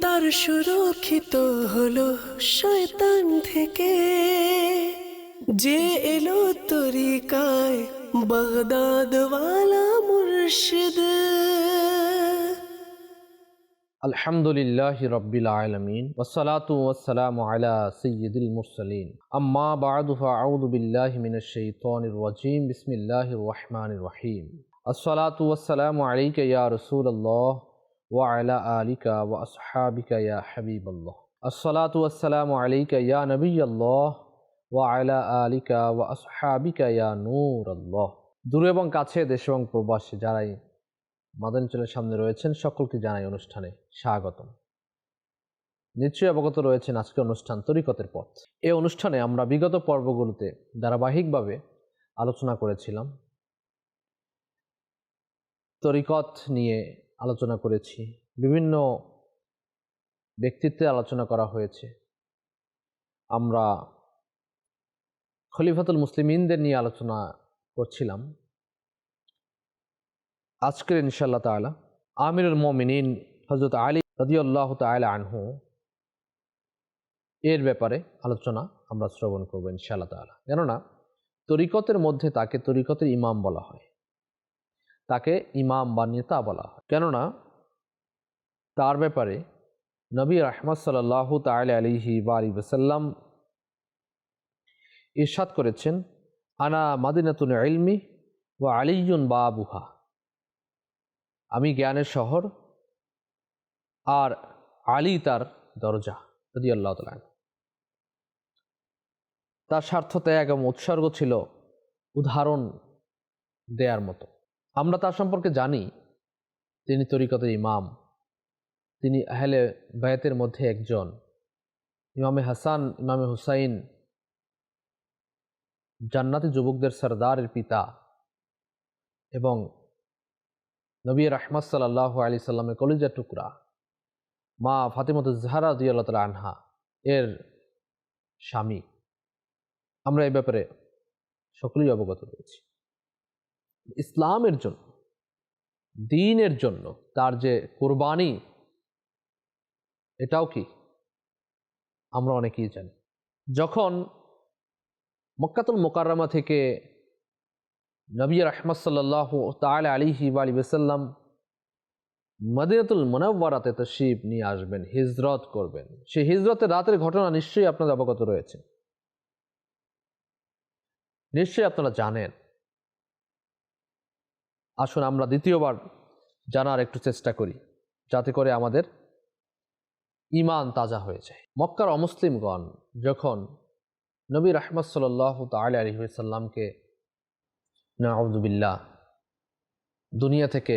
তার সুরক্ষিত হলো শয়তান থেকে। যে এলো তরিকায় বাগদাদওয়ালা মুর্শিদ। আলহামদুলিল্লাহ রব্বিল আলমিন ওসালাতু ওসালাম আলা সৈয়দুল মুরসালিন। আম্মা বাদুফা আউদুবিল্লাহ মিনাশাইতানির রাজিম, বিসমিল্লাহির রহমানির রহিম। আসসালাতু ওয়াসসালামু আলাইকা ইয়া রাসূলুল্লাহ দূর আলিকা ওয়া ইয়া আলিকা ওয়া দূরে এবং কাছে, দেশ এবং প্রবাসী যারাই মাদানচলের সামনে রয়েছেন, সকলকে জানাই অনুষ্ঠানে স্বাগতম। নিশ্চয়ই অবগত রয়েছেন আজকে অনুষ্ঠান তরিকতের পথ। এই অনুষ্ঠানে আমরা বিগত পর্বগুলোতে ধারাবাহিকভাবে আলোচনা করেছিলাম। তরিকত নিয়ে আলোচনা করেছি। বিভিন্ন ব্যক্তিত্বে আলোচনা করা হয়েছে। আমরা খলিফাতুল মুসলিমিনদের নিয়ে আলোচনা করছিলাম। আজকের ইনশাল্লাহ তালা আমিরুল মমিনিন হজরত আলী রদিউল্লাহ তালা আনহু এর ব্যাপারে আলোচনা আমরা শ্রবণ করব ইনশাল্লাহ তালা কেননা তরিকতের মধ্যে তাকে তরিকতের ইমাম বলা হয়। তাকে ইমাম বা নেতা বলা হয়। কেননা, তার ব্যাপারে নবী রহমদ সাল্লাহ তাল আলিহি বা আলী ওসাল্লাম ইরশাদ করেছেন, আনা মাদিনাতুন ইলমি ও আলিউন বা আবুহা আমি জ্ঞানের শহর আর আলী তার দরজা যদি আল্লাহ তালান তার স্বার্থ ত্যাগ এবং উৎসর্গ ছিল উদাহরণ দেয়ার মতো। আমরা তার সম্পর্কে জানি, তিনি তরিকতের ইমাম। তিনি আহলে বায়াতের মধ্যে একজন। ইমামে হাসান, ইমামে হুসাইন, জান্নাতি যুবকদের সর্দারের পিতা এবং নবী রহমত সাল্লাহ আলি সাল্লামের কলিজা টুকরা। মা ফাতিমত জাহারা দিয়াল্লাহ তালা আনহা, এর স্বামী। আমরা এই ব্যাপারে সকলেই অবগত রয়েছি। ইসলামের জন্য, দিনের জন্য তার যে কোরবানি, এটাও কি আমরা অনেকেই জানি। যখন মক্কাতুল মোকাররমা থেকে নবী রহমত সাল্লাহ তাল আলিহি আলী বেসাল্লাম মদিনাতুল মনাব্বারাতে তশিব নিয়ে আসবেন, হিজরত করবেন। সেই হিজরতের রাতের ঘটনা নিশ্চয়ই আপনাদের অবগত রয়েছে। নিশ্চয়ই আপনারা জানেন। আসুন আমরা দ্বিতীয়বার জানার একটু চেষ্টা করি, যাতে করে আমাদের ইমান তাজা হয়ে যায়। মক্কার অমুসলিমগণ যখন নবী রহমত সাল্লাহ তাল আলহিসাল্লামকে নাউদুবিল্লা দুনিয়া থেকে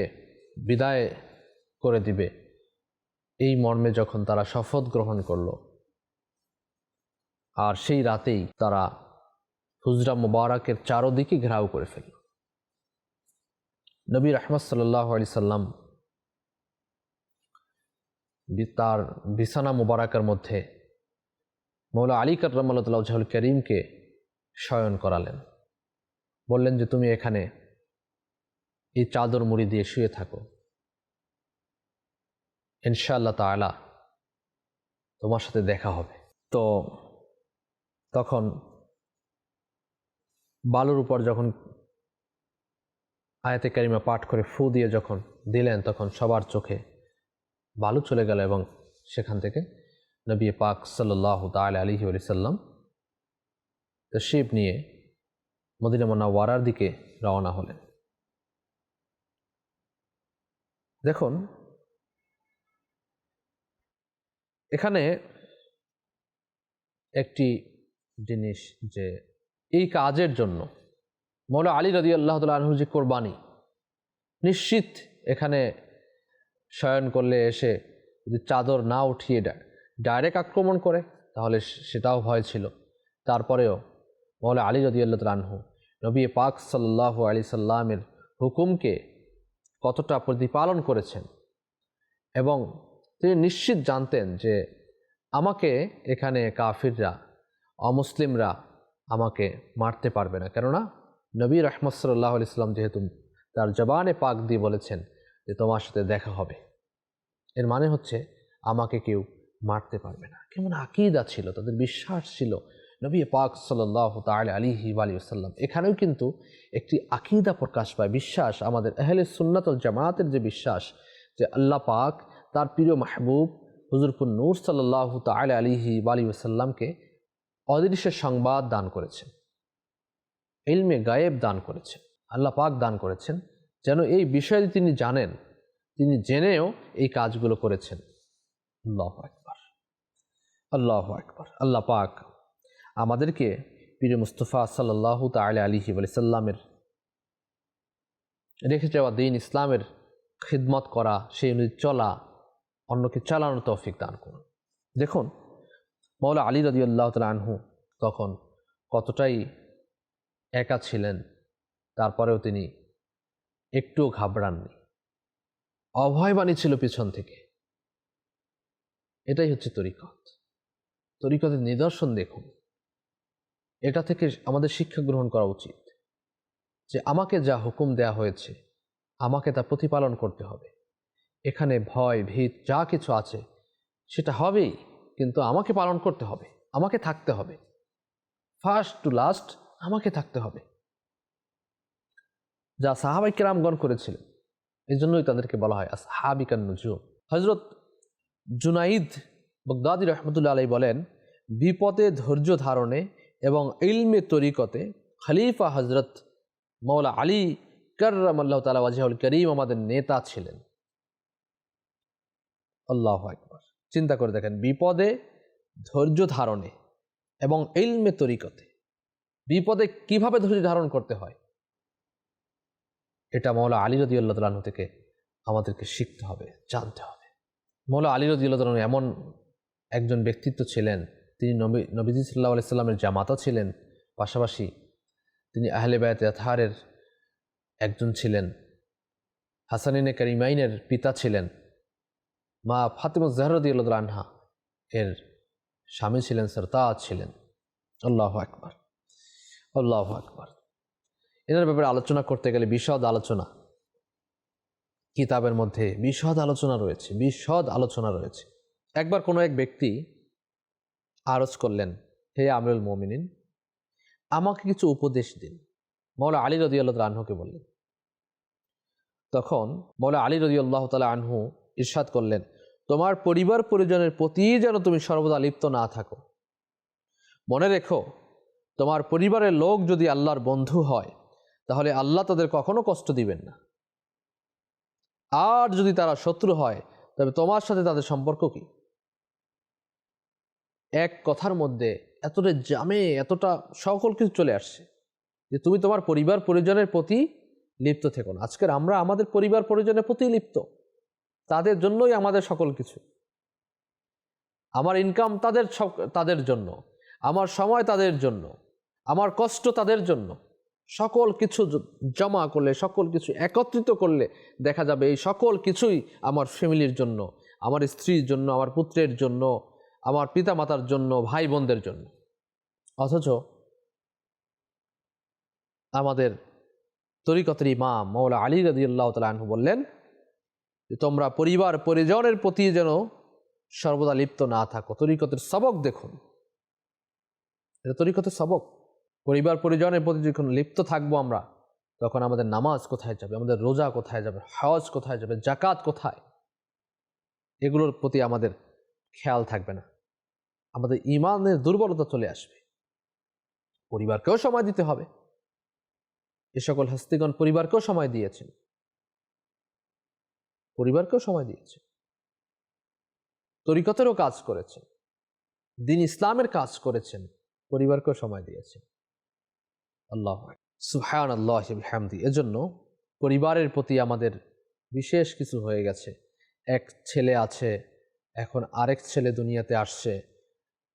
বিদায় করে দিবে, এই মর্মে যখন তারা শপথ গ্রহণ করল, আর সেই রাতেই তারা হুজরা মুবারকের চারোদিকে ঘেরাও করে ফেলল। নবী রহমত সাল্লাহ আলি সাল্লাম তার বিছানা মুবারকের মধ্যে মৌলা আলী করমল্লাহ করিমকে শয়ন করালেন। বললেন যে, তুমি এখানে এই চাদর মুড়ি দিয়ে শুয়ে থাকো। ইনশাআল্লাহ তালা তোমার সাথে দেখা হবে। তো তখন বালুর উপর যখন আয়াতে কারিমা পাঠ করে ফু দিয়ে যখন দিলেন, তখন সবার চোখে বালু চলে গেল এবং সেখান থেকে নবী পাক সাল্লাহ তাল আলহি সাল্লাম তো শিব নিয়ে মদিনা ওয়ারার দিকে রওনা হলেন। দেখুন, এখানে একটি জিনিস যে এই কাজের জন্য মৌলা আলী রদি আল্লাহ তাল আনহুর যে কোরবানি নিশ্চিত এখানে শয়ন করলে এসে যদি চাদর না উঠিয়ে ডাইরেক্ট আক্রমণ করে, তাহলে সেটাও ভয় ছিল। তারপরেও মৌলা আলী রদি আল্লাহ আনহু, নবী পাক সাল্লাহ আলী সাল্লামের হুকুমকে কতটা প্রতিপালন করেছেন এবং তিনি নিশ্চিত জানতেন যে আমাকে এখানে কাফিররা, অমুসলিমরা আমাকে মারতে পারবে না। কেননা নবী রহমত সাল্লাহ আলি সাল্লাম যেহেতু তার জবানে পাক দিয়ে বলেছেন যে তোমার সাথে দেখা হবে। এর মানে হচ্ছে আমাকে কেউ মারতে পারবে না। কেমন আকিদা ছিল, তাদের বিশ্বাস ছিল। নবী পাক সাল্লাহ তাল আলিহি আলী আসাল্লাম এখানেও কিন্তু একটি আকিদা প্রকাশ পায়, বিশ্বাস। আমাদের আহলে সুন্নাতল জামাতের যে বিশ্বাস যে আল্লাহ পাক তার প্রিয় মাহবুব হুজুরপুর নূর সাল্লাহ তাল আলিহি আলী আসাল্লামকে অদৃশ্য সংবাদ দান করেছেন ইলমে গায়েব দান করেছেন আল্লাহ পাক দান করেছেন, যেন এই বিষয়ে তিনি জানেন, তিনি জেনেও এই কাজগুলো করেছেন। আল্লাহ আকবার। আল্লাহ আকবার। আল্লাহ পাক আমাদেরকে পীর মুস্তফা সাল্লাহ তাল আলিহি সাল্লামের রেখে যাওয়া দিন ইসলামের খিদমত করা, সেই অনুযায়ী চলা, অন্যকে চালানোর তৌফিক দান করুন। দেখুন মৌলা আলী রদি আল্লাহ তাল আনহু তখন কতটাই একা ছিলেন তারপরেও তিনি একটুও ঘাবড়াননি। অভয়বাণী ছিল পিছন থেকে। এটাই হচ্ছে তরিকত। তরিকতের নিদর্শন দেখুন। এটা থেকে আমাদের শিক্ষা গ্রহণ করা উচিত যে আমাকে যা হুকুম দেয়া হয়েছে, আমাকে তা প্রতিপালন করতে হবে। এখানে ভয়, ভীত যা কিছু আছে, সেটা হবেই, কিন্তু আমাকে পালন করতে হবে, আমাকে থাকতে হবে। ফার্স্ট টু লাস্ট আমাকে থাকতে হবে। যা সাহাবাই কেরামগণ করেছিলেন এই জন্যই তাদেরকে বলা হয় সাহাবিকান নজুম। হজরত জুনাইদ বগদাদি রহমতুল্লা আলাই বলেন, বিপদে ধৈর্য ধারণে এবং ইলমে তরিকতে খলিফা হজরত মৌলা আলী করম আল্লাহ তালা ওয়াজিহুল করিম আমাদের নেতা ছিলেন। আল্লাহ একবার চিন্তা করে দেখেন, বিপদে ধৈর্য ধারণে এবং ইলমে তরিকতে। বিপদে কীভাবে ধৈর্য ধারণ করতে হয়? এটা মৌলা আলী রদি আল্লাহ থেকে আমাদেরকে শিখতে হবে, জানতে হবে। মৌলা আলী রদি আল্লাহ এমন একজন ব্যক্তিত্ব ছিলেন, তিনি নবী, নবীজি সাল্লাহ আলাইস্লামের জামাতা ছিলেন, পাশাপাশি তিনি আহলে বায়াত আতহারের একজন ছিলেন হাসানিনে কারিমাইনের পিতা ছিলেন, মা ফাতিমা জাহরদি আল্লাহ আনহা এর স্বামী ছিলেন, সরতাজ ছিলেন। আল্লাহ আকবার আল্লাহ আকবার। এনার ব্যাপারে আলোচনা করতে গেলে বিশদ আলোচনা। কিতাবের মধ্যে বিশদ আলোচনা রয়েছে, বিশদ আলোচনা রয়েছে। একবার কোনো এক ব্যক্তি আরজ করলেন, হে আমরুল মোমিনিন, আমাকে কিছু উপদেশ দিন। মৌলা আলী রদি আল্লাহ আনহুকে বললেন। তখন মৌলা আলী রদি আল্লাহ তালা আনহু ইরশাদ করলেন, তোমার পরিবার পরিজনের প্রতি যেন তুমি সর্বদা লিপ্ত না থাকো। মনে রেখো, তোমার পরিবারের লোক যদি আল্লাহর বন্ধু হয় তাহলে আল্লাহ তাদের কখনো কষ্ট দিবেন না। আর যদি তারা শত্রু হয়, তবে তোমার সাথে তাদের সম্পর্ক কি? এক কথার মধ্যে এতটা জামে, এতটা সকল কিছু চলে আসছে যে তুমি তোমার পরিবার পরিজনের প্রতি লিপ্ত থেকো না। আজকের আমরা আমাদের পরিবার পরিজনের প্রতি লিপ্ত। তাদের জন্যই আমাদের সকল কিছু। আমার ইনকাম তাদের তাদের জন্য। আমার সময় তাদের জন্য। আমার কষ্ট তাদের জন্য। সকল কিছু জমা করলে, সকল কিছু একত্রিত করলে দেখা যাবে এই সকল কিছুই আমার ফ্যামিলির জন্য, আমার স্ত্রীর জন্য, আমার পুত্রের জন্য, আমার পিতা মাতার জন্য ভাই বোনদের জন্য। অথচ আমাদের তরিকতের ইমাম মৌলা আলী রদিউল্লাহ তালু বললেন যে, তোমরা পরিবার পরিজনের প্রতি যেন সর্বদা লিপ্ত না থাকো। তরিকতের সবক দেখুন। এটা তরিকতের সবক। পরিবার, পরিজনের প্রতি যখন লিপ্ত থাকব আমরা, তখন আমাদের নামাজ কোথায় যাবে? আমাদের রোজা কোথায় যাবে? হজ কোথায় যাবে? জাকাত কোথায়? এগুলোর প্রতি আমাদের খেয়াল থাকবে না। আমাদের ইমানের দুর্বলতা চলে আসবে। পরিবারকেও সময় দিতে হবে। এ সকল হস্তিগণ পরিবারকেও সময় দিয়েছেন। পরিবারকেও সময় দিয়েছে তরিকতেরও কাজ করেছেন। দিন ইসলামের কাজ করেছেন। পরিবারকেও সময় দিয়েছেন। আল্লাহ সুহান আল্লাহ হামদি এজন্য পরিবারের প্রতি আমাদের বিশেষ কিছু হয়ে গেছে। এক ছেলে আছে, এখন আরেক ছেলে দুনিয়াতে আসছে।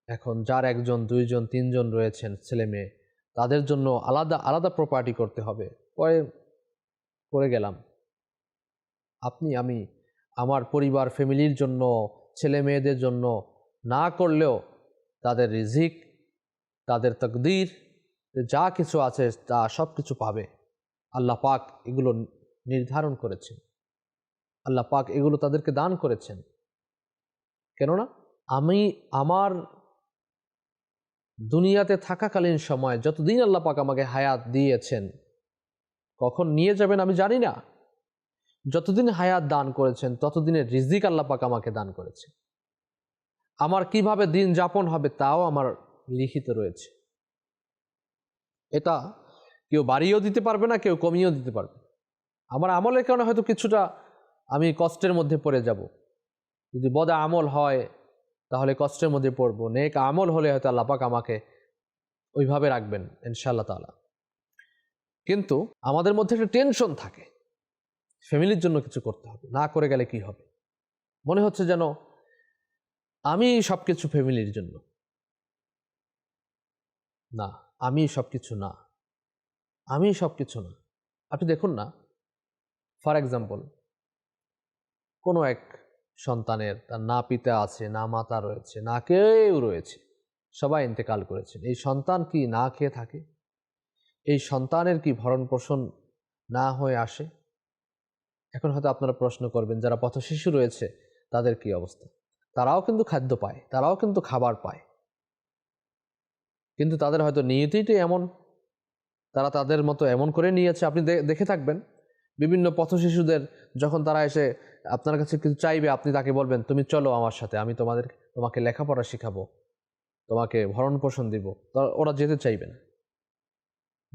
এখন যার একজন, দুইজন, তিনজন রয়েছেন ছেলে মেয়ে, তাদের জন্য আলাদা আলাদা প্রপার্টি করতে হবে। পরে করে গেলাম। আপনি, আমি, আমার পরিবার, ফ্যামিলির জন্য, ছেলে মেয়েদের জন্য না করলেও তাদের রিজিক, তাদের তকদির যা কিছু আছে তা সব কিছু পাবে। আল্লাহ পাক এগুলো নির্ধারণ করেছেন। আল্লাহ পাক এগুলো তাদেরকে দান করেছেন। কেননা আমি আমার দুনিয়াতে থাকাকালীন সময় যতদিন আল্লাহ পাক আমাকে হায়াত দিয়েছেন, কখন নিয়ে যাবেন আমি জানি না। যতদিন হায়াত দান করেছেন, ততদিনের রিজিক আল্লাহ পাক আমাকে দান করেছে আমার কীভাবে দিন যাপন হবে তাও আমার লিখিত রয়েছে। এটা কেউ বাড়িয়েও দিতে পারবে না, কেউ কমিয়েও দিতে পারবে। আমার আমলের কারণে হয়তো কিছুটা আমি কষ্টের মধ্যে পড়ে যাব। যদি বদ আমল হয়, তাহলে কষ্টের মধ্যে পড়ব। নেক আমল হলে হয়তো আল্লাপাক আমাকে ওইভাবে রাখবেন, ইনশাআল্লাহ তালা কিন্তু আমাদের মধ্যে একটা টেনশন থাকে। ফ্যামিলির জন্য কিছু করতে হবে, না করে গেলে কি হবে? মনে হচ্ছে যেন আমি সব কিছু ফ্যামিলির জন্য। না। আমি সব কিছু না। আমি সব কিছু না। আপনি দেখুন না। ফর এক্সাম্পল কোনো এক সন্তানের তার না পিতা আছে, না মাতা রয়েছে, না কেউ রয়েছে। সবাই ইন্তেকাল করেছেন। এই সন্তান কি না খেয়ে থাকে? এই সন্তানের কি ভরণ পোষণ না হয়ে আসে? এখন হয়তো আপনারা প্রশ্ন করবেন, যারা পথ শিশু রয়েছে, তাদের কি অবস্থা? তারাও কিন্তু খাদ্য পায়, তারাও কিন্তু খাবার পায়। কিন্তু তাদের হয়তো নিয়তিটাই এমন। তারা তাদের মতো এমন করে নিয়েছে। আপনি দেখে থাকবেন। বিভিন্ন পথ শিশুদের যখন তারা এসে আপনার কাছে কিছু চাইবে, আপনি তাকে বলবেন, তুমি চলো আমার সাথে, আমি তোমাদের, তোমাকে লেখাপড়া শেখাবো। তোমাকে ভরণ পোষণ দিব ওরা যেতে চাইবে না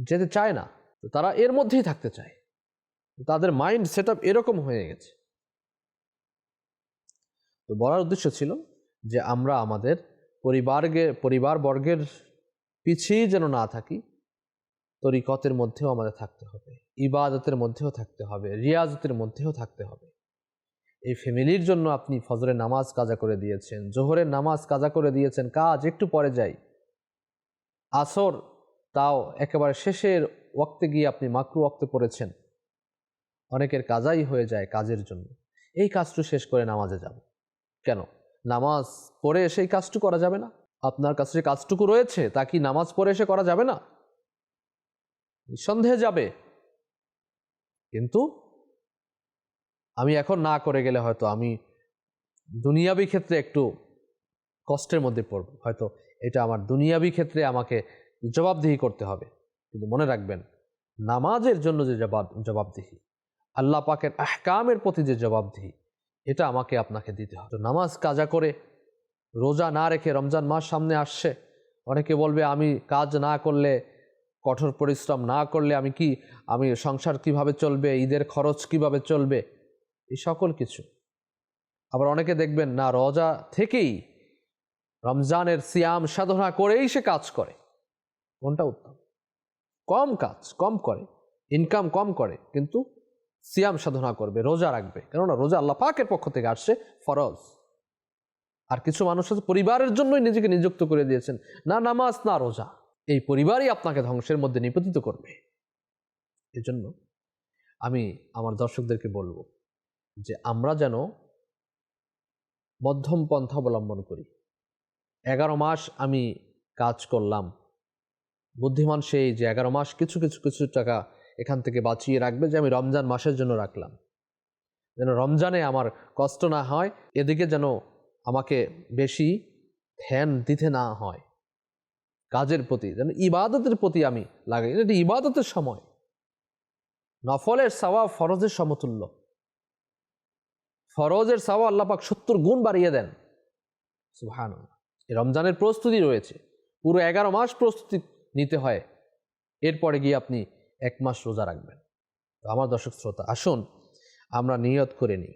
যেতে চায় না। তারা এর মধ্যেই থাকতে চায়। তাদের মাইন্ড সেট এরকম হয়ে গেছে। তো বলার উদ্দেশ্য ছিল যে, আমরা আমাদের পরিবারকে পরিবার বর্গের পিছিয়ে যেন না থাকি, তরিকতের মধ্যেও আমাদের থাকতে হবে, ইবাদতের মধ্যেও থাকতে হবে, রিয়াজতের মধ্যেও থাকতে হবে। এই ফ্যামিলির জন্য আপনি ফজরের নামাজ কাজা করে দিয়েছেন, জোহরের নামাজ কাজা করে দিয়েছেন, কাজ একটু পরে যাই। আসর তাও একেবারে শেষের ওক্তে গিয়ে আপনি মাকরু ওক্তে পড়েছেন। অনেকের কাজাই হয়ে যায় কাজের জন্য। এই কাজটু শেষ করে নামাজে যাব। কেন? নামাজ পড়ে সেই কাজটু করা যাবে না? আপনার কাছে যে কাজটুকু রয়েছে, তা কি নামাজ পড়ে এসে করা যাবে না? নিঃসন্দেহে যাবে। কিন্তু আমি এখন না করে গেলে হয়তো আমি দুনিয়াবি ক্ষেত্রে একটু কষ্টের মধ্যে পড়ব। হয়তো এটা আমার দুনিয়াবি ক্ষেত্রে আমাকে জবাবদিহি করতে হবে। কিন্তু মনে রাখবেন, নামাজের জন্য যে জবাব, জবাবদিহি, আল্লাহ পাকের আহকামের প্রতি যে জবাবদিহি, এটা আমাকে আপনাকে দিতে হবে। নামাজ কাজা করে রোজা না রেখে রমজান মাস সামনে আসছে। অনেকে বলবে, আমি কাজ না করলে, কঠোর পরিশ্রম না করলে আমি কি, আমি সংসার কীভাবে চলবে, ঈদের খরচ কীভাবে চলবে? এই সকল কিছু। আবার অনেকে দেখবেন, না, রোজা থেকেই রমজানের সিয়াম সাধনা করেই সে কাজ করে। কোনটা উত্তম? কম কাজ, কম করে। ইনকাম কম করে, কিন্তু সিয়াম সাধনা করবে, রোজা রাখবে। কেননা রোজা আল্লাহ পাকের পক্ষ থেকে আসছে, ফরজ। আর কিছু মানুষ আছে পরিবারের জন্যই নিজেকে নিযুক্ত করে দিয়েছেন। না নামাজ, না রোজা। এই পরিবারই আপনাকে ধ্বংসের মধ্যে নিপতিত করবে। এজন্য আমি আমার দর্শকদেরকে বলব যে আমরা যেন মধ্যম পন্থা অবলম্বন করি। এগারো মাস আমি কাজ করলাম। বুদ্ধিমান সেই যে এগারো মাস কিছু কিছু কিছু টাকা এখান থেকে বাঁচিয়ে রাখবে যে আমি রমজান মাসের জন্য রাখলাম। যেন রমজানে আমার কষ্ট না হয়, এদিকে যেন আমাকে বেশি ধ্যান দিতে না হয়। কাজের প্রতি, যেন ইবাদতের প্রতি আমি লাগাই। এটা ইবাদতের সময়। নফলের সাওয়া ফরজের সমতুল্য। ফরজের সাওয়া আল্লাপাক সত্তর গুণ বাড়িয়ে দেন। সুহান রমজানের প্রস্তুতি রয়েছে। পুরো এগারো মাস প্রস্তুতি নিতে হয়। এরপরে গিয়ে আপনি এক মাস রোজা রাখবেন। আমার দর্শক শ্রোতা, আসুন আমরা নিয়ত করে নিই।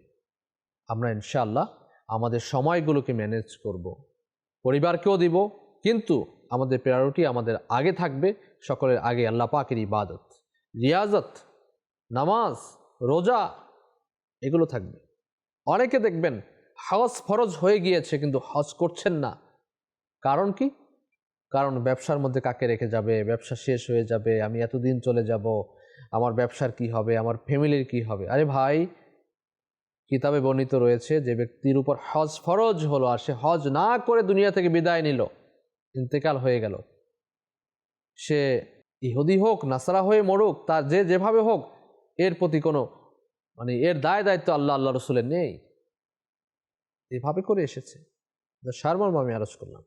আমরা ইনশাআল্লাহ আমাদের সময়গুলোকে ম্যানেজ করব। পরিবারকেও দিব, কিন্তু আমাদের প্রায়োরিটি আমাদের আগে থাকবে, সকলের আগে আল্লাহ পাকের ইবাদত। রিয়াজত, নামাজ, রোজা, এগুলো থাকবে। অনেকে দেখবেন হজ ফরজ হয়ে গিয়েছে, কিন্তু হজ করছেন না। কারণ কি? কারণ ব্যবসার মধ্যে কাকে রেখে যাবে? ব্যবসা শেষ হয়ে যাবে, আমি এতদিন চলে যাব, আমার ব্যবসার কি হবে? আমার ফ্যামিলির কি হবে? আরে ভাই কিতাবে বর্ণিত রয়েছে যে ব্যক্তির উপর হজ ফরজ হলো আর সে হজ না করে দুনিয়া থেকে বিদায় নিল, ইন্তেকাল হয়ে গেল। সে ইহুদি হোক, নাসারা হয়ে মরুক, তার যে যেভাবে হোক, এর প্রতি কোনো মানে এর দায় দায়িত্ব আল্লাহ আল্লাহ রসুলের নেই। এভাবে করে এসেছে। সারমর্ম আমি আরজ করলাম।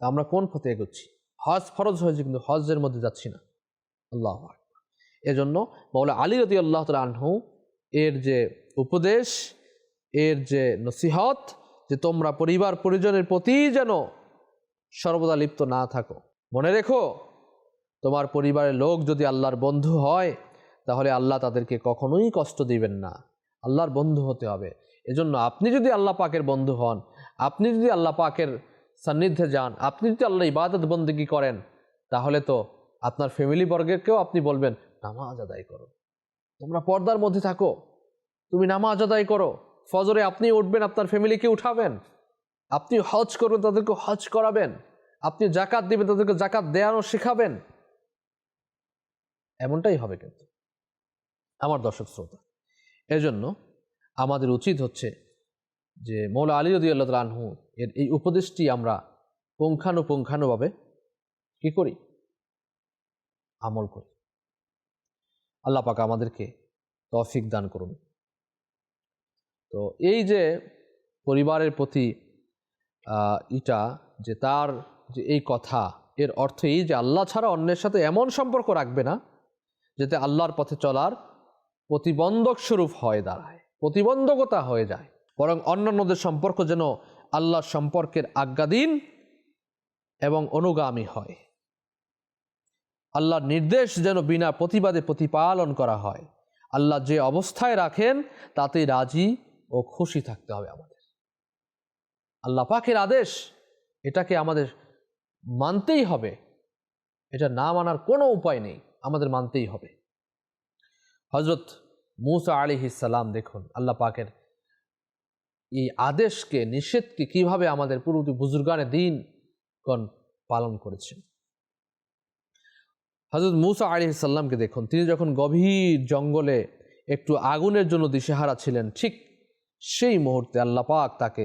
আমরা কোন পথে এগোচ্ছি? হজ ফরজ হয়েছে কিন্তু হজের মধ্যে যাচ্ছি না। আল্লাহ এজন্য মৌলা আলী রদি আল্লাহ তালা আনহু এর যে উপদেশ, এর যে নসিহত যে তোমরা পরিবার পরিজনের প্রতি যেন সর্বদা লিপ্ত না থাকো। মনে রেখো, তোমার পরিবারের লোক যদি আল্লাহর বন্ধু হয়, তাহলে আল্লাহ তাদেরকে কখনোই কষ্ট দিবেন না। আল্লাহর বন্ধু হতে হবে। এজন্য আপনি যদি আল্লাহ পাকের বন্ধু হন, আপনি যদি আল্লাহ পাকের সান্নিধ্যে যান, আপনি যদি আল্লাহ ইবাদত বন্দিগি করেন, তাহলে তো আপনার ফ্যামিলি বর্গেরকেও আপনি বলবেন, নামাজ আদায় করো। তোমরা পর্দার মধ্যে থাকো। তুমি নামাজ আদায় করো। ফজরে আপনি উঠবেন, আপনার ফ্যামিলিকে উঠাবেন। আপনি হজ করবেন, তাদেরকে হজ করাবেন। আপনি জাকাত দিবেন, তাদেরকে জাকাত দেয়ানো শেখাবেন। এমনটাই হবে কিন্তু আমার দর্শক শ্রোতা। এজন্য আমাদের উচিত হচ্ছে যে মৌলা আলী রদি আল্লাহ আনহু এর এই উপদেশটি আমরা পুঙ্খানুপুঙ্খানুভাবে কি করি? আমল করি। আল্লাহ পাক আমাদেরকে তৌফিক দান করুন। তো এই যে পরিবারের প্রতি ইটা যে তার যে এই কথা, এর অর্থ এই যে আল্লাহ ছাড়া অন্যের সাথে এমন সম্পর্ক রাখবে না, যাতে আল্লাহর পথে চলার প্রতিবন্ধক স্বরূপ হয়ে দাঁড়ায়, প্রতিবন্ধকতা হয়ে যায়। বরং অন্যান্যদের সম্পর্ক যেন আল্লাহর সম্পর্কের আজ্ঞাধীন এবং অনুগামী হয়। আল্লাহর নির্দেশ যেন বিনা প্রতিবাদে প্রতিপালন করা হয়। আল্লাহ যে অবস্থায় রাখেন তাতে রাজি ও খুশি থাকতে হবে আমাদের। আল্লাহ পাকের আদেশ, এটাকে আমাদের মানতেই হবে। এটা না মানার কোনো উপায় নেই, আমাদের মানতেই হবে। হজরত মুসা আলী সালাম দেখুন, আল্লাহ পাকের এই আদেশকে, নিষেধকে কীভাবে আমাদের পূর্ববর্তী বুজুর্গানে দিন গণ পালন করেছেন। হজরত মুসা আলী সাল্লামকে দেখুন। তিনি যখন গভীর জঙ্গলে একটু আগুনের জন্য দিশেহারা ছিলেন, ঠিক সেই মুহূর্তে আল্লাহ পাক তাকে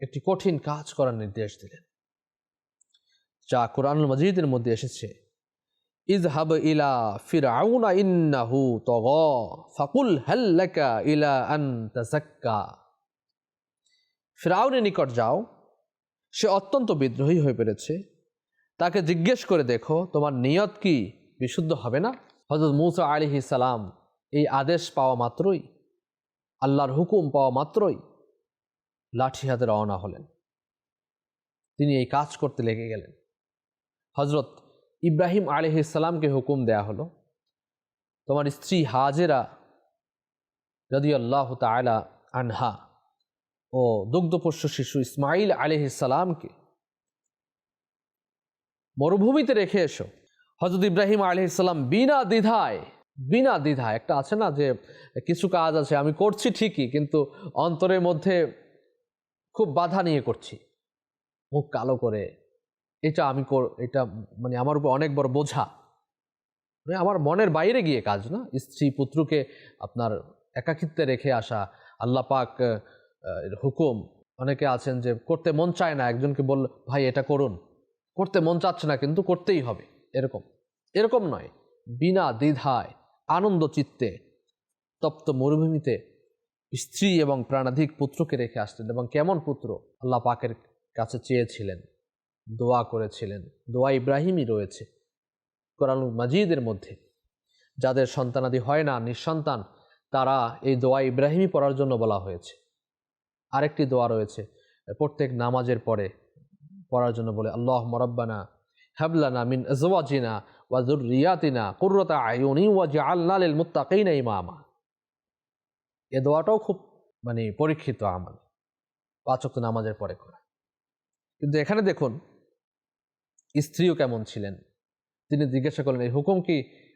একটি কঠিন কাজ করার নির্দেশ দিলেন, যা কোরআনুল মজিদের মধ্যে এসেছে। ইজহাব ইলা ফিরআউনা ইন্নাহু তগা, ফাকুল হাল্লাকা ইলা আন তাযাক্কা। ফিরআউনের নিকট যাও, সে অত্যন্ত বিদ্রোহী হয়ে পেরেছে তাকে জিজ্ঞেস করে দেখো, তোমার নিয়ত কি? বিশুদ্ধ হবে না? হজরত মুসা আলিহি সালাম, এই আদেশ পাওয়া মাত্রই? আল্লাহর হুকুম পাওয়া মাত্রই? লাঠি হাতে রওনা হলেন। তিনি এই কাজ করতে লেগে গেলেন। হজরত ইব্রাহিম আলিহিসাল্লামকে হুকুম দেয়া হলো, তোমার স্ত্রী হাজেরা যদি আল্লাহ তালা আনহা ও দুগ্ধপোষ্য শিশু ইসমাইল আলিহিসাল্লামকে মরুভূমিতে রেখে এসো। হজরত ইব্রাহিম আলিহিসাল্লাম বিনা দ্বিধায় বিনা দ্বিধায়, একটা আছে না যে কিছু কাজ আছে, আমি করছি ঠিকই, কিন্তু অন্তরের মধ্যে খুব বাধা নিয়ে করছি। মুখ কালো করে, এটা আমি এটা মানে আমার উপর অনেক বড় বোঝা। মানে আমার মনের বাইরে গিয়ে কাজ না, স্ত্রী পুত্রকে আপনার একাকিত্বে রেখে আসা, আল্লাহ পাক হুকুম। অনেকে আছেন যে করতে মন চায় না, একজনকে বল ভাই, এটা করুন। করতে মন চাচ্ছে না, কিন্তু করতেই হবে। এরকম। এরকম নয়। বিনা দ্বিধায়, আনন্দ চিত্তে, তপ্ত মরুভূমিতে স্ত্রী এবং প্রাণাধিক পুত্রকে রেখে আসতেন এবং কেমন পুত্র? আল্লাহ পাকের কাছে চেয়েছিলেন, দোয়া করেছিলেন। দোয়া ইব্রাহিমই রয়েছে কোরআন মাজিদের মধ্যে। যাদের সন্তানাদি হয় না, নিঃসন্তান, তারা এই দোয়া ইব্রাহিমই পড়ার জন্য বলা হয়েছে। আরেকটি দোয়া রয়েছে। প্রত্যেক নামাজের পরে পড়ার জন্য বলে আল্লাহ মরব্বানা হাবলানা মিন আজওয়াজিনা ওয়া যুররিয়াতিনা কুররাতা আয়ুনি ওয়া জাআলনা লিল মুত্তাকিনা ইমামা। এ দোয়াটাও খুব মানে পরীক্ষিত আমাল। পাঁচ ওয়াক্ত নামাজের পরে করা। কিন্তু এখানে দেখুন, স্ত্রীও কেমন ছিলেন? তিনি জিজ্ঞাসা করলেন, এই হুকুম কি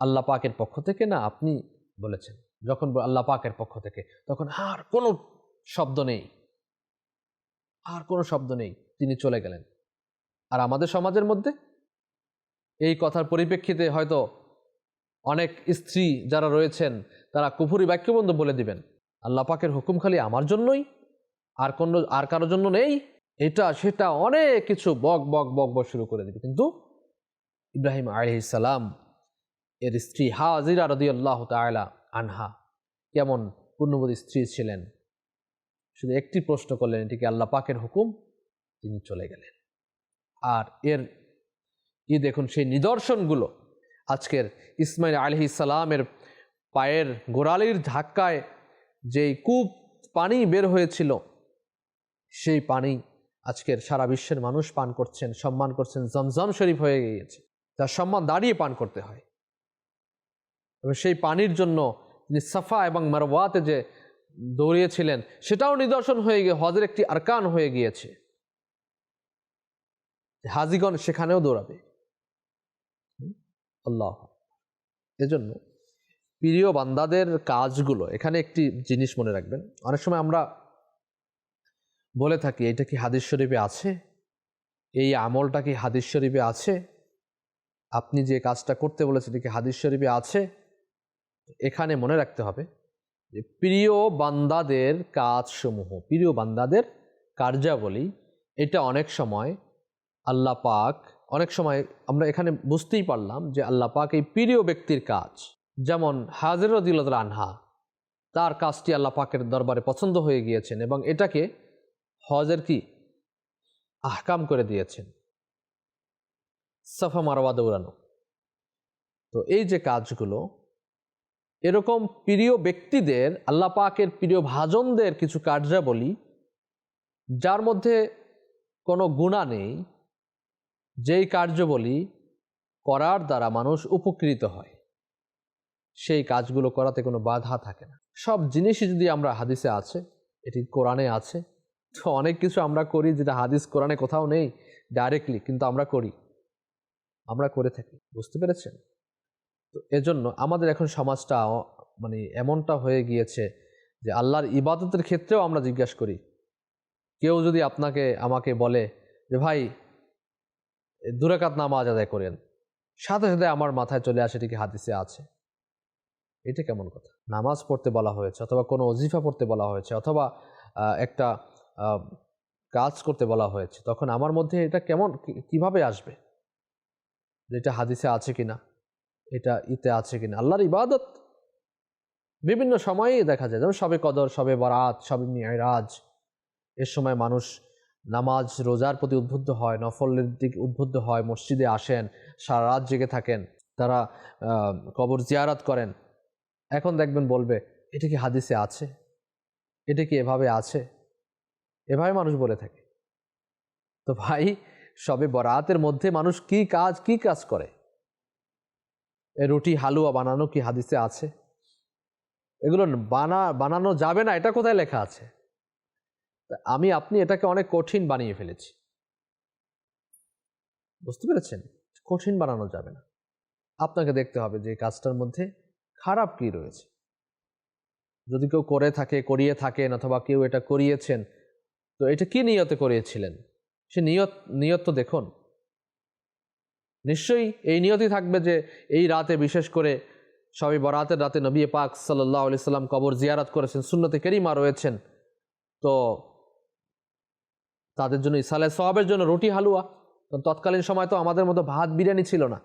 আল্লাহ পাকের পক্ষ থেকে না আপনি বলেছেন? যখন আল্লাহ পাকের পক্ষ থেকে। তখন আর কোনো শব্দ নেই। আর কোনো শব্দ নেই। তিনি চলে গেলেন। আর আমাদের সমাজের মধ্যে? এই কথার পরিপ্রেক্ষিতে হয়তো অনেক স্ত্রী যারা রয়েছেন, তারা কুফুরি বাক্যবন্ধ বলে দিবেন। আল্লাহ পাকের হুকুম খালি আমার জন্যই? আর কোনো, আর কারোর জন্য নেই? এটা, সেটা অনেক কিছু বক বক বক বক শুরু করে দিবে। কিন্তু ইব্রাহিম আলহিসাল্লাম এর স্ত্রী হাজিরা রদি আল্লাহ তালা আনহা, কেমন পূর্ণবতী স্ত্রী ছিলেন? শুধু একটি প্রশ্ন করলেন এটিকে আল্লাহ পাকের হুকুম? তিনি চলে গেলেন। আর এর ই দেখুন, সেই নিদর্শনগুলো আজকের ইসমাইল আলহি সালামের পায়ের গোড়ালির ধাক্কায় যেই কূপ পানি বের হয়েছিল, সেই পানি আজকের সারা বিশ্বের মানুষ পান করছেন, সম্মান করছেন, জমজম শরীফ হয়ে গিয়েছে। তার সম্মান দাঁড়িয়ে পান করতে হয়। এবং সেই পানির জন্য তিনি সাফা এবং মারওয়াতে যে দৌড়িয়েছিলেন, সেটাও নিদর্শন হয়ে গিয়ে, হজের একটি আরকান হয়ে গিয়েছে। হাজিগণ সেখানেও দৌড়াবে? আল্লাহ। এজন্য প্রিয় বান্দাদের কাজগুলো, এখানে একটি জিনিস মনে রাখবেন। অনেক সময় আমরা বলে থাকি এটা কি হাদিস শরীফে আছে? এই আমলটা কি হাদিস শরীফে আছে? আপনি যে কাজটা করতে বলেছেন কি হাদিস শরীফে আছে? এখানে মনে রাখতে হবে যে প্রিয় বান্দাদের কাজসমূহ, প্রিয় বান্দাদের কার্যাবলী, এটা অনেক সময় আল্লাহ পাক, অনেক সময় আমরা এখানে বুঝতেই পারলাম যে আল্লাহ পাক এই প্রিয় ব্যক্তির কাজ। যেমন হাজির আনহা, তার কাজটি আল্লাহ পাকের দরবারে পছন্দ হয়ে গিয়েছেন এবং এটাকে হজের কি? আহকাম করে দিয়েছেন। সাফা মারওয়া দৌড়ানো। তো এই যে কাজগুলো, এরকম প্রিয় ব্যক্তিদের, আল্লাহ পাকের প্রিয় ভাজনদের কিছু কার্যাবলী, যার মধ্যে কোনো গুণা নেই যেই কার্যবলী করার দ্বারা মানুষ উপকৃত হয়, সেই কাজগুলো করাতে কোনো বাধা থাকে না। সব জিনিসই যদি আমরা হাদিসে আছে, এটি কোরআনে আছে, তো অনেক কিছু আমরা করি যেটা হাদিস কোরআনে কোথাও নেই ডাইরেক্টলি কিন্তু আমরা করি। আমরা করে থাকি, বুঝতে পেরেছেন? তো এজন্য আমাদের এখন সমাজটা মানে এমনটা হয়ে গিয়েছে যে আল্লাহর ইবাদতের ক্ষেত্রেও আমরা জিজ্ঞাসা করি। কেউ যদি আপনাকে, আমাকে বলে যে, ভাই দুরাকাত নামাজ আদায় করেন। সাথে সাথে আমার মাথায় চলে আসে এটি কি হাদিসে আছে। এটা কেমন কথা? নামাজ পড়তে বলা হয়েছে অথবা কোনো অজিফা পড়তে বলা হয়েছে অথবা একটা কাজ করতে বলা হয়েছে, তখন আমার মধ্যে এটা কেমন কীভাবে আসবে? যে এটা হাদিসে আছে কি না এটা ইতে আছে কি না আল্লাহর ইবাদত। বিভিন্ন সময়েই দেখা যায়, যেমন সবে কদর, সবে বারাত, সবে মিরাজ। এর সময় মানুষ নামাজ রোজার প্রতি উদ্বুদ্ধ হয়, নফলের দিকে উদ্বুদ্ধ হয়, মসজিদে আসেন, সারা রাত জেগে থাকেন, তারা কবর জিয়ারাত করেন। এখন দেখবেন বলবে, এটা কি হাদিসে আছে? এটা কি এভাবে আছে? এভাবে মানুষ বলে থাকে। তো ভাই, সবে বরাতের মধ্যে মানুষ কি কাজ কি কাজ করে? রুটি, হালুয়া বানানো কি হাদিসে আছে? এগুলো বানা, বানানো যাবে না, এটা কোথায় লেখা আছে? আমি, আপনি এটাকে অনেক কঠিন বানিয়ে ফেলেছি। বুঝতে পেরেছেন? কঠিন বানানো যাবে না। আপনাকে দেখতে হবে যে কাজটার মধ্যে খারাপ কি রয়েছে। যদি কেউ করে থাকে, করিয়ে থাকেন অথবা কেউ এটা করিয়েছেন, তো এটা কি নিয়তে করিয়েছিলেন? সে নিয়ত নিয়ত তো দেখুন। নিশ্চয়ই এই নিয়তই থাকবে যে এই রাতে বিশেষ করে সবই বরাতের রাতে নবী পাক সাল্লাহ আলি সাল্লাম কবর জিয়ারাত করেছেন, সুন্নতে কেরিমা রয়েছেন, তো তাদের জন্য ইসালে সহাবের জন্য রুটি হালুয়া। তো তৎকালীন সময় তো আমাদের মতো ভাত বিরিয়ানি ছিল না।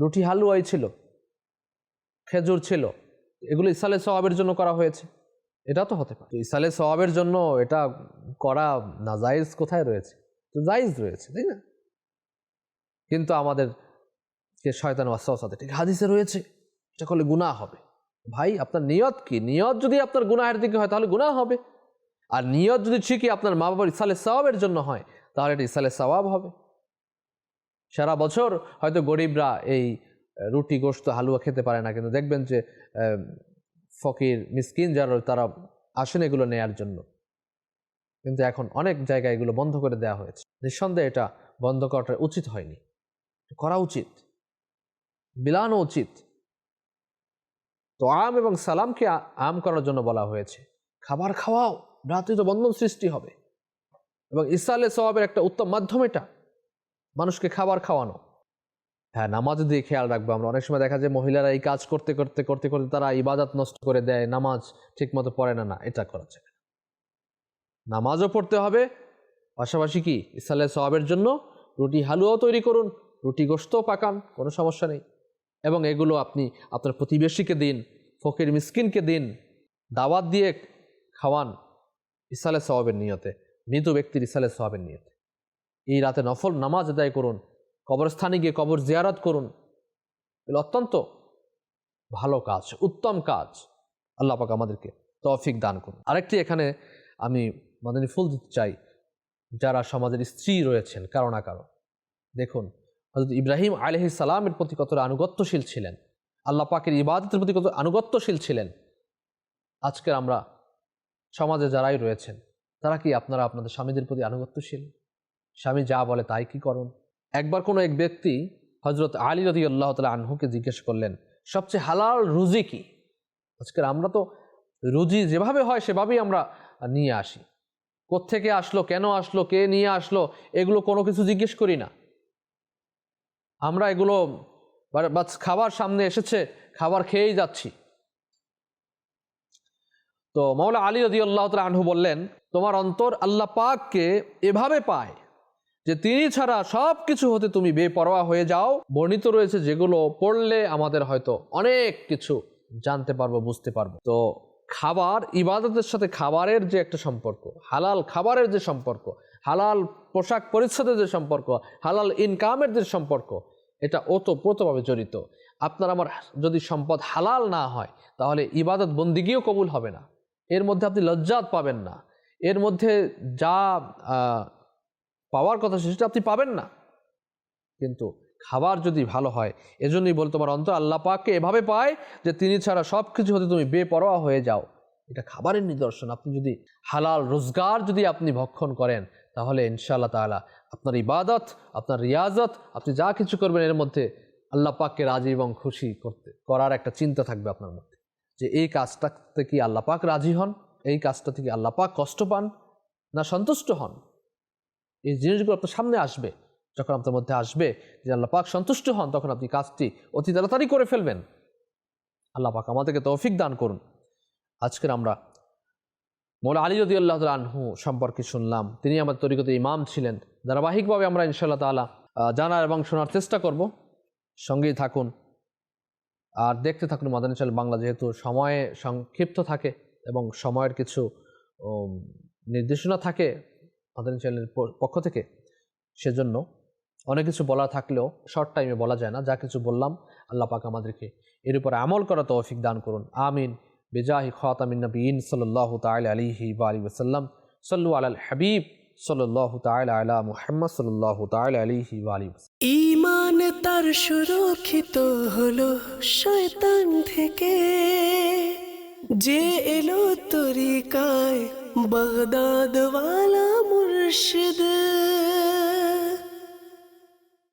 রুটি হালুয়াই ছিল। খেজুর ছিল। এগুলো ইসালে সহাবের জন্য করা হয়েছে। এটা তো হতে পারে। ইসালে সহাবের জন্য এটা করা না নাজাইজ কোথায় রয়েছে? তো জাইজ রয়েছে, তাই না? কিন্তু আমাদের কে শয়তান ওয়াসাতে ঠিক হাদিসে রয়েছে। এটা করলে গুনাহ হবে। ভাই, আপনার নিয়ত কি? নিয়ত যদি আপনার গুনাহের দিকে হয়, তাহলে গুনাহ হবে। আর নিয়ত যদি ঠিকই আপনার মা বাবার ইসালে সওয়াবের জন্য হয়, তাহলে এটা ইসালে সওয়াব হবে। সারা বছর হয়তো গরিবরা এই রুটি গোস্ত হালুয়া খেতে পারে না, কিন্তু দেখবেন যে ফকির, মিসকিন যারা তারা আসেন এগুলো নেয়ার জন্য। কিন্তু এখন অনেক জায়গায় এগুলো বন্ধ করে দেওয়া হয়েছে। নিঃসন্দেহে এটা বন্ধ করাটা উচিত হয়নি। করা উচিত। বিলানো উচিত। তো আম এবং সালামকে আম করার জন্য বলা হয়েছে। খাবার খাওয়াও। ভ্রাতৃত্ব বন্ধন সৃষ্টি হবে। এবং ইসালে সবাবের একটা উত্তম মাধ্যম এটা। মানুষকে খাবার খাওয়ানো। হ্যাঁ নামাজ দিয়ে খেয়াল রাখব আমরা। অনেক সময় দেখা যায় মহিলারা এই কাজ করতে করতে করতে করতে তারা ইবাদত নষ্ট করে দেয়, নামাজ ঠিক মতো পড়ে না না, এটা করা যায় নামাজও পড়তে হবে, পাশাপাশি কি? ইসালে সবাবের জন্য রুটি হালুয়াও তৈরি করুন, রুটি গোস্তও পাকান, কোনো সমস্যা নেই। এবং এগুলো আপনি আপনার প্রতিবেশীকে দিন, ফকির মিসকিনকে দিন, দাওয়াত দিয়ে খাওয়ান। ইসালে সওয়াবের নিয়তে, মৃত ব্যক্তির ইসালে সওয়াবের নিয়তে। এই রাতে নফল নামাজ আদায় করুন, কবরস্থানে গিয়ে কবর জিয়ারত করুন। এগুলো অত্যন্ত ভালো কাজ, উত্তম কাজ। আল্লাহ পাক আমাদেরকে তৌফিক দান করুন। আরেকটি এখানে আমি মাদানী ফুল দিতে চাই, যারা সমাজের স্ত্রী রয়েছেন, কারও না কারও। দেখুন হজরত ইব্রাহিম আলহি সালামের প্রতি কতটা আনুগত্যশীল ছিলেন। আল্লাহ পাকের ইবাদতের প্রতি কত আনুগত্যশীল ছিলেন। আজকের আমরা সমাজে যারাই রয়েছেন, তারা কি আপনারা আপনাদের স্বামীদের প্রতি আনুগত্যশীল? স্বামী যা বলে তাই কি করুন? একবার কোনো এক ব্যক্তি হজরত আলী রদি আল্লাহ তালা আনহুকে জিজ্ঞেস করলেন, সবচেয়ে হালাল রুজি কি? আজকের আমরা তো রুজি যেভাবে হয় সেভাবেই আমরা নিয়ে আসি। কোত্থেকে আসলো, কেন আসলো, কে নিয়ে আসলো, এগুলো কোনো কিছু জিজ্ঞেস করি না। আমরা এগুলো খাবার সামনে এসেছে, খাবার খেয়েই যাচ্ছি। তো মাওলা আলী রদি আল্লাহ তালা আনহু বললেন, তোমার অন্তর আল্লাহ পাককে এভাবে পায় যে তিনি ছাড়া সব কিছু হতে তুমি বেপরোয়া হয়ে যাও। বর্ণিত রয়েছে যেগুলো পড়লে আমাদের হয়তো অনেক কিছু জানতে পারব, বুঝতে পারব। তো খাবার, ইবাদতের সাথে খাবারের যে একটা সম্পর্ক, হালাল খাবারের যে সম্পর্ক, হালাল পোশাক পরিচ্ছদের যে সম্পর্ক, হালাল ইনকামের যে সম্পর্ক, এটা ওতপ্রোতভাবে জড়িত। আপনার আমার যদি সম্পদ হালাল না হয়, তাহলে ইবাদত বন্দিগিও কবুল হবে না। এর মধ্যে আপনি লজ্জাত পাবেন না। এর মধ্যে যা পাওয়ার কথা সেটা আপনি পাবেন না। কিন্তু খাবার যদি ভালো হয়, এজন্যই বল তোমার অন্তর আল্লাহ পাককে এভাবে পায় যে তিনি ছাড়া সব কিছু হতে তুমি বেপরোয়া হয়ে যাও। এটা খাবারের নিদর্শন। আপনি যদি হালাল রোজগার যদি আপনি ভক্ষণ করেন, তাহলে ইনশাআল্লাহ তাআলা আপনার ইবাদত, আপনার রিয়াজত, আপনি যা কিছু করবেন এর মধ্যে আল্লাহ পাককে রাজি এবং খুশি করতে, করার একটা চিন্তা থাকবে আপনার মধ্যে। যে এই কাজটাতে কি আল্লাহ পাক রাজি হন, এই কাজটা থেকে আল্লাহ পাক কষ্ট পান, না সন্তুষ্ট হন, এই জিনিসগুলো আপনার সামনে আসবে, যখন আপনার মধ্যে আসবে যে আল্লাহ পাক সন্তুষ্ট হন, তখন আপনি কাজটি অতি তাড়াতাড়ি করে ফেলবেন। আল্লাহ পাক আমাদেরকে তৌফিক দান করুন। আজকের আমরা মৌলা আলী রদি আল্লাহ আনহু সম্পর্কে শুনলাম। তিনি আমাদের তরিকত ইমাম ছিলেন। ধারাবাহিকভাবে আমরা ইনশাআল্লাহ তালা জানার এবং শোনার চেষ্টা করব। সঙ্গেই থাকুন। আর দেখতে থাকুন মাদানী চ্যানেল বাংলা, যেহেতু সময়ে সংক্ষিপ্ত থাকে এবং সময়ের কিছু নির্দেশনা থাকে মাদানী চ্যানেলের পক্ষ থেকে, সেজন্য অনেক কিছু বলা থাকলেও শর্ট টাইমে বলা যায় না, যা কিছু বললাম আল্লাহ পাক আমাদেরকে এর উপরে আমল করা তৌফিক দান করুন। আমিন। বেজাহি খাতামিন নবীন সাল্লাল্লাহু তাআলা আলাইহি ওয়া আলিহি ওয়াসাল্লাম। সাল্লু আলাল হাবিব সাল্লাল্লাহু তাআলা আলা মুহাম্মদ সাল্লাল্লাহু তাআলা আলাইহি ওয়া আলিহি ইমান তার সুরক্ষিত হলো শয়তান থেকে। যে এলো তরিকায় বাগদাদওয়ালা মুর্শিদ।